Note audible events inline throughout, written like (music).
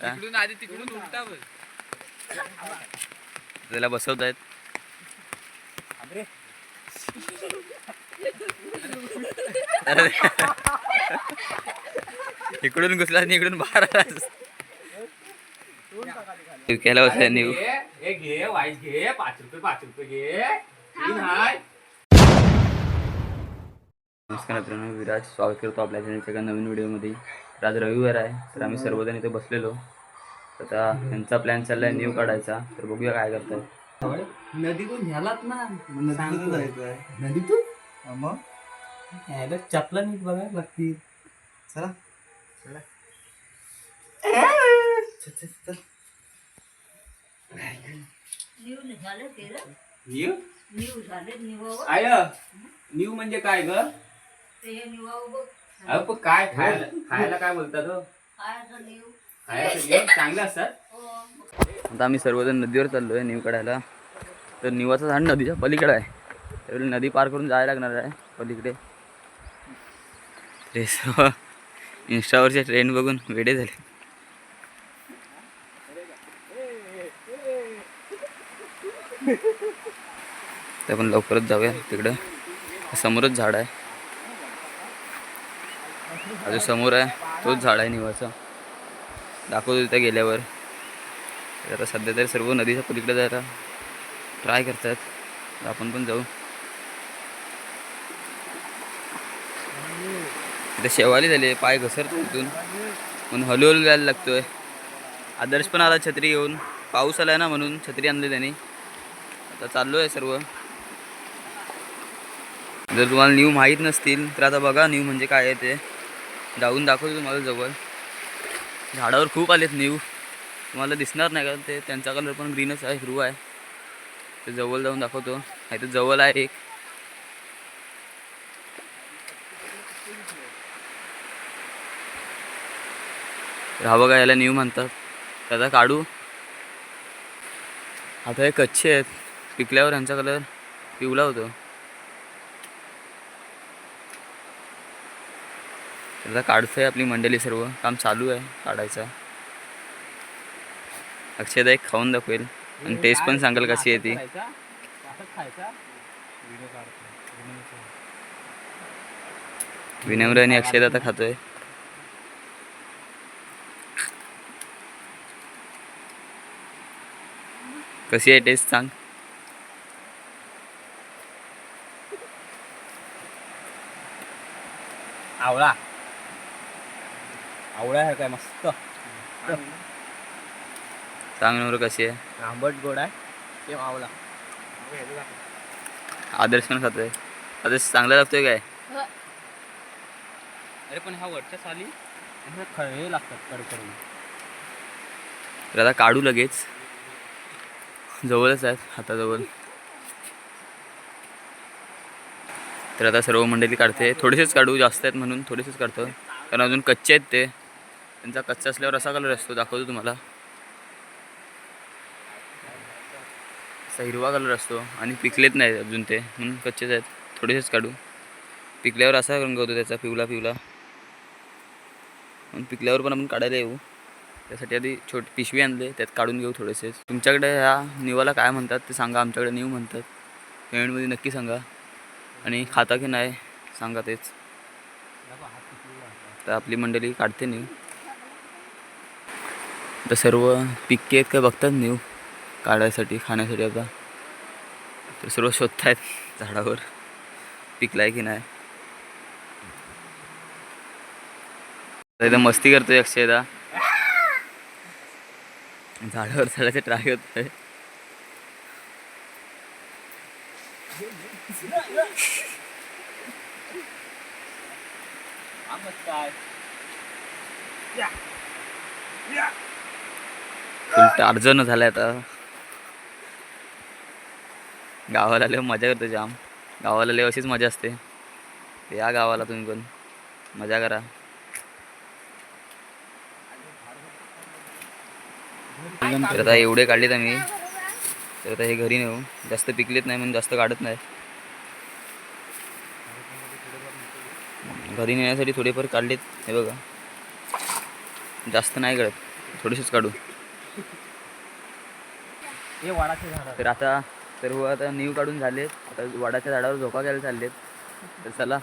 तिकडून आधी तिकडून उलटा बघ. त्याला बसवत आहेत अरे. इकडून घुसला आणि इकडून बाहेर आलास. केला बसला न्यू हे घे वाईस घे पाच रुपये पाच रुपये घे. तीन हाय. नमस्कार मित्रांनो विराज. स्वागत करतो आपल्या चॅनलच्या एका नवीन व्हिडिओमध्ये. तर आज रविवार आहे तर आम्ही सर्वजण इथे बसलेलो. तर आता त्यांचा प्लॅन चाललाय न्यू काढायचा. तर बघूया काय करताय नदीतून ह्यालाच ना. नदीतून जायचंय. नदीतून? मग? ह्याला चपला नीट बघायला लागतील चला. न्यू झालं रे. न्यू न्यू झाले आय न्यू म्हणजे काय ग? ते निवावं बघ. अहो पण काय खायला खायला काय बोलतात हो? चांगलं असतात. हो. आता आम्ही सर्वजण नदीवर चाललो आहे न्यू काढायला. तर निवाचं झाड नदीच्या पलीकडे आहे. त्यावेळी नदी पार करून जायला लागणार आहे पलीकडे. ते सर्व इंस्टावरचे ट्रेंड बघून वेडे झाले. तर आपण लवकरच जाऊया तिकडं. समोरच झाड आहे. अजून समोर आहे. तोच झाड आहे निवाचा दाखवतो तिथे गेल्यावर. तर आता सध्या तरी सर्व नदीच्या पलीकडे जायला ट्राय करतात. तर आपण पण जाऊ. इथे शेवाली झाली पाय घसरतो इथून. म्हणून हळूहळू जायला लागतोय. आदर्श पण आला छत्री घेऊन. पाऊस आला ना म्हणून छत्री आणली त्यांनी. आता चाललो आहे सर्व. जर तुम्हाला न्यू माहीत नसतील तर आता बघा न्यू म्हणजे काय आहे ते. जाऊन दाखवतो तुम्हाला जवळ. झाडावर खूप आलेत न्यू तुम्हाला दिसणार नाही का? ते त्यांचा कलर पण ग्रीनच आहे हिरवा आहे. ते जवळ जाऊन दाखवतो. नाही तर जवळ आहे एक. तर का बघा याला न्यू म्हणतात? त्याचा काढू. आता हे कच्चे आहेत. पिकल्यावर यांचा कलर पिवला होतो. त्याचा काढतोय आपली मंडळी सर्व. काम चालू आहे काढायचं. अक्षयदा एक खाऊन दाखवेल. आणि टेस्ट पण सांगाल कशी आहे ती. विनम्र आणि अक्षयदा आता खातोय. कशी आहे टेस्ट सांग. आवळा. आवळा आहे काय मस्त. सांग नम्र कशी आहे? आंबट गोड आहे. सेम आवळा. आदर्श पण खातोय. आदर्श चांगला लागतोय काय? अरे पण ह्या वरच्या साली खळे लागतात कडकडून. तर आता काढू लगेच. जवळच आहेत हाताजवळ. तर आता सर्व मंडळी काढते. थोडेसेच काढू जास्त आहेत म्हणून थोडेसेच काढतो. कारण अजून कच्चे आहेत ते. त्यांचा कच्चा असल्यावर असा कलर असतो दाखवतो तुम्हाला. असा हिरवा कलर असतो आणि पिकलेत नाहीत अजून ते म्हणून कच्चेच आहेत. थोडेसेच काढू. पिकल्यावर असा रंग होतो त्याचा पिवला पिवला म्हणून पिकल्यावर पण आपण काढायला येऊ. त्यासाठी आधी छोट पिशवी आणले त्यात काढून घेऊ थोडेसे तुमच्याकडे ह्या निवाला काय म्हणतात ते सांगा आमच्याकडे न्यू म्हणतात. पेमेंटमध्ये नक्की सांगा. आणि खाता की नाही सांगा तेच. तर आपली मंडळी काढते न्यू तर सर्व पिके आहेत का बघतात न्यू? काढायसाठी खाण्यासाठी आता. तर सर्व शोधतायत झाडावर. पिकलाय की नाही? तर मस्ती करतोय अक्षयदा झाडावर चढायचं ट्राय होत आहे फुल टार्जन झालाय आता. गावाला आल्यावर मजा करतो जाम. गावाला आल्यावर अशीच मजा असते. या गावाला तुम्ही पण. मजा करा. तर आता एवढे काढलेत आम्ही. तर आता हे घरी नेऊ. जास्त पिकलेत नाही म्हणून जास्त काढत नाही. घरी नेण्यासाठी थोडेफार काढलेत. हे बघा. जास्त नाही कळत थोडेसेच काढू. हे वाडाचे झाड. तर आता सर्व हो आता नीव काढून झालेत. आता वाडाच्या झाडावर झोका घ्यायला चाललेत. तर चला.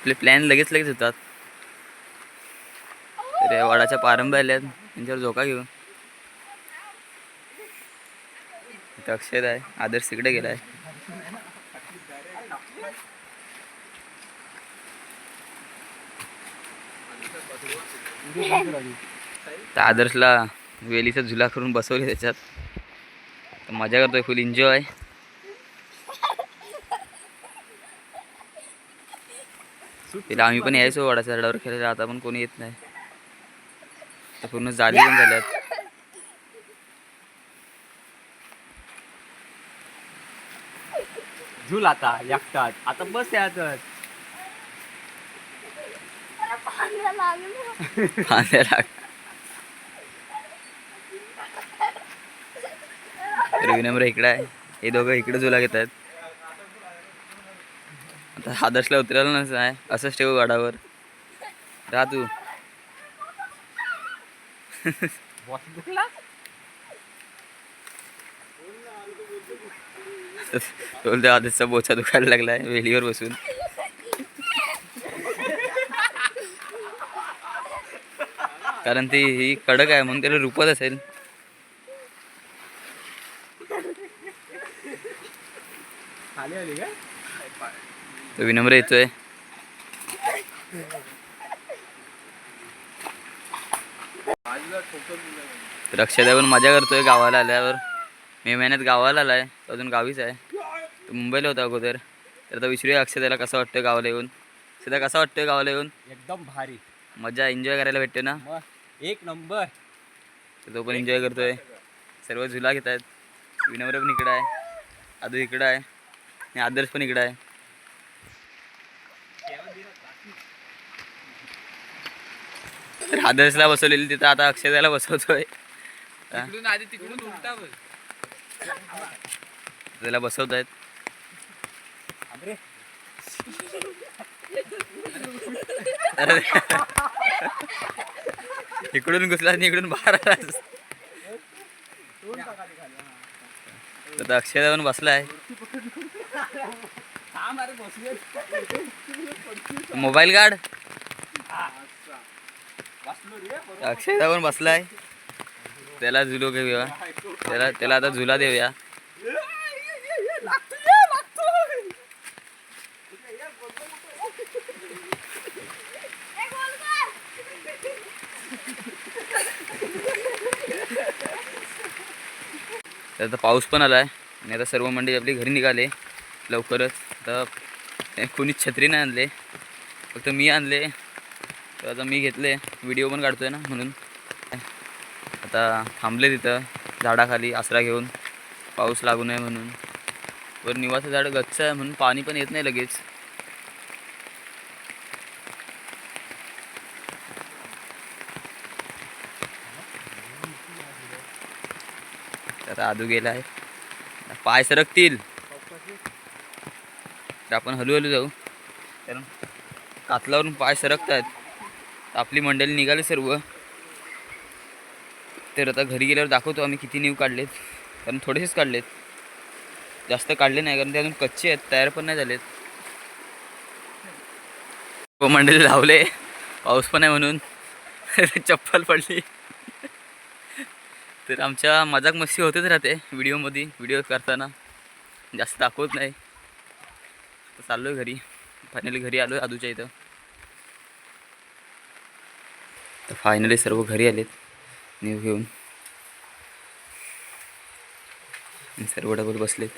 आपले प्लॅन लगेच लगेच होतात. तर वाडाच्या वडाच्या पारंब्या आल्यात. त्यांच्यावर झोका घेऊन इथं अक्षर आहे. आदर्श तिकडे गेलाय. तर आदर्शला वेलीचा झुला करून बसवले त्याच्यात. तर मजा करतोय फुल एन्जॉय तिला आम्ही पण यायचो वडाच्या झाडावर खेळायला आता पण कोणी येत नाही. तर पूर्ण जाली पण झाल्यात. झुल आता एकटाच. आता बस यातच. (laughs) फांद्या लाग तर विनम्र इकडे आहे. हे दोघं इकडे झुला घेत आहेत. आता आदर्शला उतरायला नसं आहे असंच ठेवू गाडावर. राहा तू. बोलतो त्या आदर्शचा बोचा दुखायला लागलाय वेलीवर बसून. कारण ती ही कडक आहे म्हणून त्याला रुपत असेल. खाली आली काय? तो विनम्र येतोय. तर अक्षदा पण मजा करतोय गावाला आल्यावर. मे महिन्यात गावाला आलाय. तो अजून गावीच आहे. तो मुंबईला होता अगोदर. तर आता विचारूया अक्षदाला कसं वाटतं गावाला येऊन. अक्षदा कसं वाटतं गावाला येऊन? एकदम भारी. मजा एन्जॉय करायला भेटते ना? एक नंबर. तो पण एन्जॉय करतोय. सर्व झुला घेत आहेत विनम्र पण इकडं आहे. आदू इकडं आहे. आणि आदर्श पण इकडं आहे. तर आदर्शला बसवलेली तिथं आता अक्षदाला बसवतोय. आधी तिकडून उलटा त्याला बसवत आहेत इकडून घुसला आणि इकडून बाहेर आलास आता अक्षय पण बसलाय. मोबाईल काढ. अक्षय पण बसलाय. त्याला झुलो घेऊया. त्याला त्याला आता झुला देऊया. आता पाऊस पण आलाय. आणि आता सर्व मंडळी आपली घरी निघाले. लवकरच. आता कोणी छत्री नाही आणले. फक्त मी आणले. तर आता मी घेतले. व्हिडिओ पण काढतोय ना म्हणून. आता थांबले तिथं. झाडाखाली आसरा घेऊन. पाऊस लागू नये म्हणून. वर निवाचं झाड गच्च आहे म्हणून पाणी पण येत नाही लगेच. आता आदू गेला आहे पाय सरकतील. तर आपण हळूहळू जाऊ. कारण कातलावरून पाय सरकत आहेत आपली मंडळी निघाली सर्व. तर आता घरी गेल्यावर दाखवतो आम्ही किती नीव काढलेत. कारण थोडेसेच काढलेत. जास्त काढले नाही कारण ते अजून कच्चे आहेत तयार पण नाही झालेत. व मंडळी लावले पाऊस पण आहे म्हणून. (laughs) चप्पल पडली. तर आमच्या मजाक मस्ती होतेच राहते व्हिडिओमध्ये. व्हिडिओ करताना. जास्त दाखवत नाही. तर चाललो आहे घरी. फायनली घरी आलो आहे आदूच्या इथं. तर फायनली सर्व घरी आलेत. न्यू घेऊन. सर्व डबल बसलेत.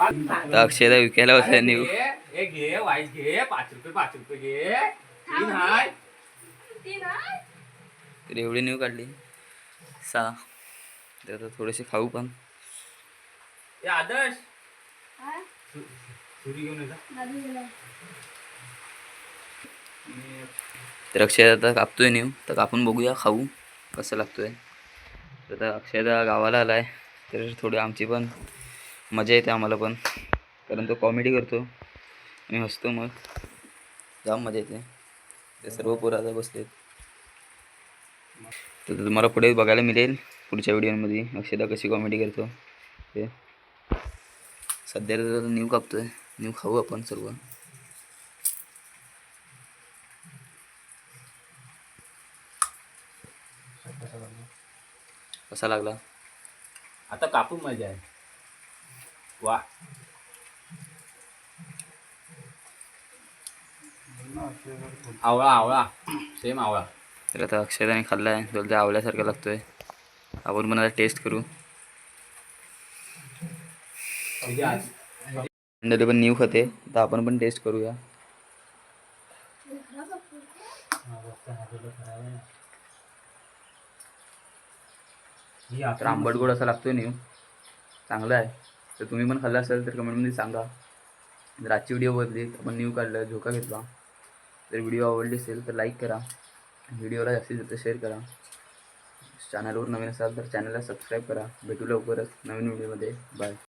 तर अक्षयदा विकायला बसल्या न्यू हे घे वाईस घे पाच रुपये पाच रुपये घे. तीन हाय. तर एवढी न्यू काढली. सहा. तर थोडेसे खाऊ पण. आदर्श. तर अक्षय आता कापतोय न्यू तर कापून बघूया खाऊ. कसं लागतोय. तर आता अक्षयदा गावाला आला आहे तर थोडी आमची पण मजा येते आम्हाला पण. कारण तो कॉमेडी करतो. आम्ही हसतो मग. जाम मजा येते. ते सर्व पोरं आता बसलेत. तर तुम्हाला पुढे बघायला मिळेल. पुढच्या व्हिडिओमध्ये अक्षदा कशी कॉमेडी करतो. ते. सध्या न्यू कापतोय. न्यू खाऊ आपण सर्व. कसा लागला? आता कापून मजा आहे. वा. आवळा आवळा. सेम आवळा. तर आता अक्षदाने खाल्ला आहे ते आवल्यासारखा लागतोय. आपण पण आता टेस्ट करू. म्हणजे पण न्यू खाते. तर आपण पण टेस्ट करूया. तर आंबट गोड असा लागतोय न्यू चांगला आहे. तर तुम्ही पण खाल्ला असेल तर कमेंटमध्ये सांगा. जर आजची व्हिडिओ बदली आपण न्यू काढलं झोका घेतला. जर व्हिडिओ आवडली असेल तर लाईक करा. व्हिडिओला जास्तीत जास्त शेअर करा. चॅनलवर नवीन असाल तर चॅनलला सबस्क्राईब करा. भेटू लवकरच नवीन व्हिडिओमध्ये बाय